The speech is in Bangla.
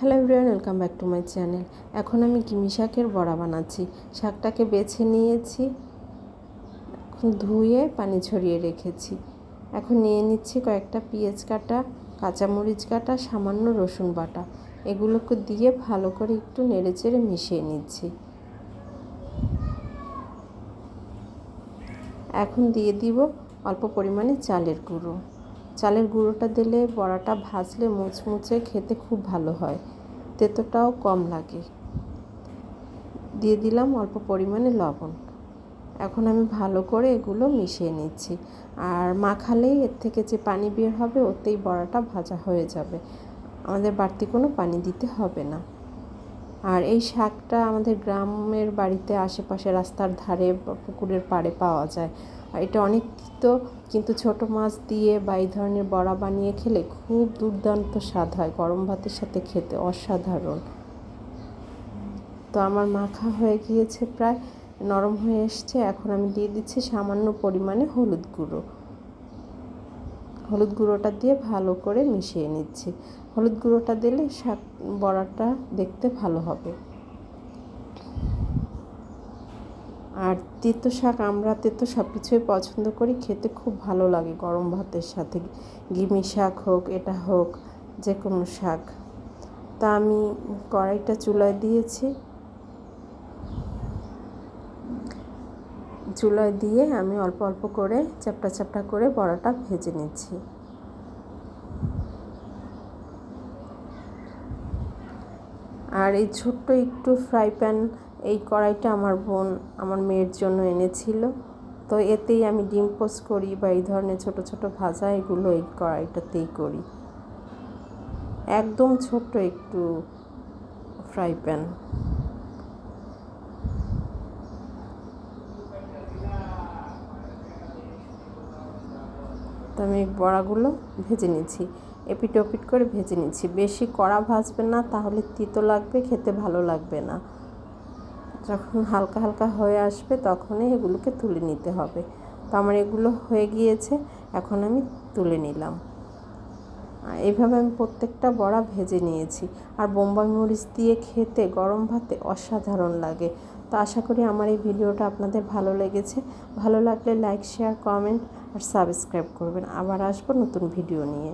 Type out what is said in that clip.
Hello everyone, welcome back to my channel. এখন আমি কিমি শাকের বড়া বানাচ্ছি। শাকটাকে বেছে নিয়েছি, এখন ধুয়ে পানি ছড়িয়ে রেখেছি। এখন নিয়ে নিচ্ছি কয়েকটা পেঁয়াজ কাটা, কাঁচামরিচ কাটা, সামান্য রসুন বাটা। এগুলোকে দিয়ে ভালো করে একটু নেড়ে চেড়ে মিশিয়ে নিচ্ছি। এখন দিয়ে দিব অল্প পরিমাণে চালের গুঁড়ো। চালের গুঁড়োটা দিলে বড়াটা ভাজলে মুচমুচে খেতে খুব ভালো হয়। তেতোটাও কম লাগে। দিয়ে দিলাম অল্প পরিমাণে লবণ। এখন আমি ভালো করে এগুলো মিশিয়ে নিচ্ছি। আর মাখালেই এর থেকে যে পানি বের হবে, ওতেই বড়াটা ভাজা হয়ে যাবে। আমাদের বাড়তি কোনো পানি দিতে হবে না। আর এই শাকটা আমাদের গ্রামের বাড়িতে আশেপাশে রাস্তার ধারে বা পুকুরের পাড়ে পাওয়া যায়। আর এটা অনেক তো কিন্তু ছোট মাছ দিয়ে বা এই ধরনের বড়া বানিয়ে খেলে খুব দুর্দান্ত স্বাদ হয়। গরম ভাতের সাথে খেতে অসাধারণ। তো আমার মাখা হয়ে গিয়েছে প্রায়, নরম হয়ে এসছে। এখন আমি দিয়ে দিচ্ছি সামান্য পরিমাণে হলুদ গুঁড়ো। হলুদ গুঁড়োটা দিয়ে ভালো করে মিশিয়ে নিচ্ছি। হলুদ গুঁড়োটা দিলে শাক বড়াটা দেখতে ভালো হবে। আর তেতো শাক, আমরা তেতো সব কিছুই পছন্দ করি, খেতে খুব ভালো লাগে গরম ভাতের সাথে। গিমি শাক হোক, এটা হোক যে কোনো শাক। তা আমি কড়াইটা চুলায় দিয়েছি। চুলায় দিয়ে আমি অল্প অল্প করে চ্যাপটা চ্যাপটা করে বড়াটা ভেজে নিচ্ছি। আর এই ছোট্ট একটু ফ্রাই প্যান, এই কড়াইটা আমার বোন, আমার মেয়ের জন্য এনেছিল। তো এতেই আমি ডিম পোস্ট করি বা এই ধরনের ছোট ছোট ভাজা, এগুলো এই কড়াইটাতেই করি। একদম ছোট্ট একটু ফ্রাই প্যান। তো আমি বড়াগুলো ভেজে নিচ্ছি। এপিট ওপিট করে ভেজে নিচ্ছি। বেশি কড়া ভাজবে না, তাহলে তিতো লাগবে, খেতে ভালো লাগবে না। যখন হালকা হালকা হয়ে আসবে, তখনই এগুলোকে তুলে নিতে হবে। তো আমার এগুলো হয়ে গিয়েছে, এখন আমি তুলে নিলাম। এইভাবে আমি প্রত্যেকটা বড়া ভেজে নিয়েছি। আর বোম্বাই মরিচ দিয়ে খেতে গরম ভাতে অসাধারণ লাগে। তো আশা করি আমার এই ভিডিওটা আপনাদের ভালো লেগেছে। ভালো লাগলে লাইক শেয়ার কমেন্ট আর সাবস্ক্রাইব করবেন। আবার আসব নতুন ভিডিও নিয়ে।